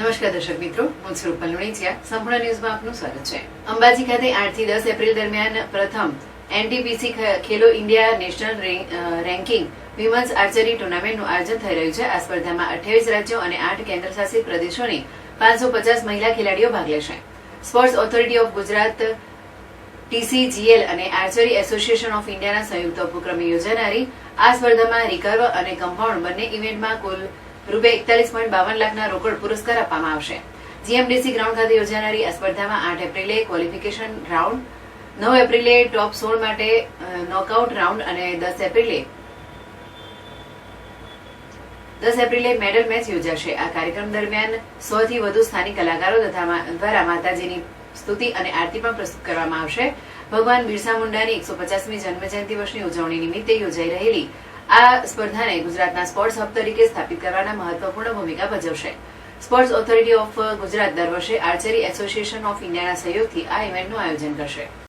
નમસ્કાર દર્શક મિત્રો, હું છું રૂપલ સંપૂર્ણ ન્યૂઝમાં આપનું સ્વાગત છે. અંબાજી ખાતે આઠથી દસ એપ્રિલ દરમિયાન પ્રથમ NTPC Khelo India national ranking women's archery ટુર્નામેન્ટનું આયોજન થઈ રહ્યું છે. આ સ્પર્ધામાં અઠ્યાવીસ રાજ્યો અને આઠ કેન્દ્રશાસિત પ્રદેશોની પાંચસો પચાસ મહિલા ખેલાડીઓ ભાગ લેશે. Sports authority of Gujarat, TCGL અને આર્ચરી એસોસિએશન ઓફ ઇન્ડિયાના સંયુક્ત ઉપક્રમે યોજાનારી આ સ્પર્ધામાં રિકર્વ અને કમ્પાઉન્ડ બંને ઇવેન્ટમાં કુલ રૂપિયા એકતાલીસ પોઈન્ટ બાવન લાખના રોકડ પુરસ્કાર આપવામાં આવશે. જીએમડીસી ગ્રાઉન્ડ ખાતે યોજાનારી આ સ્પર્ધામાં આઠ એપ્રિલે ક્વોલિફિકેશન રાઉન્ડ, નવ એપ્રિલે ટોપ સોળ માટે નોકઆઉટ રાઉન્ડ અને દસ એપ્રિલે દસ એપ્રિલે મેડલ મેચ યોજાશે. આ કાર્યક્રમ દરમિયાન સો થી વધુ સ્થાનિક કલાકારો તથા દ્વારા માતાજીની સ્તુતિ અને આરતી પણ પ્રસ્તુત કરવામાં આવશે. ભગવાન બિરસા મુંડાની એકસો પચાસમી જન્મજયંતિ વર્ષની ઉજવણી નિમિત્તે યોજાઈ રહેલી આ સ્પર્ધાને ગુજરાતના સ્પોર્ટ્સ હબ તરીકે સ્થાપિત કરવાના મહત્વપૂર્ણ ભૂમિકા ભજવશે. સ્પોર્ટ્સ ઓથોરિટી ઓફ ગુજરાત દર વર્ષે આર્ચરી એસોસિએશન ઓફ ઇન્ડિયાના સહયોગથી આ ઇવેન્ટનું આયોજન કરશે.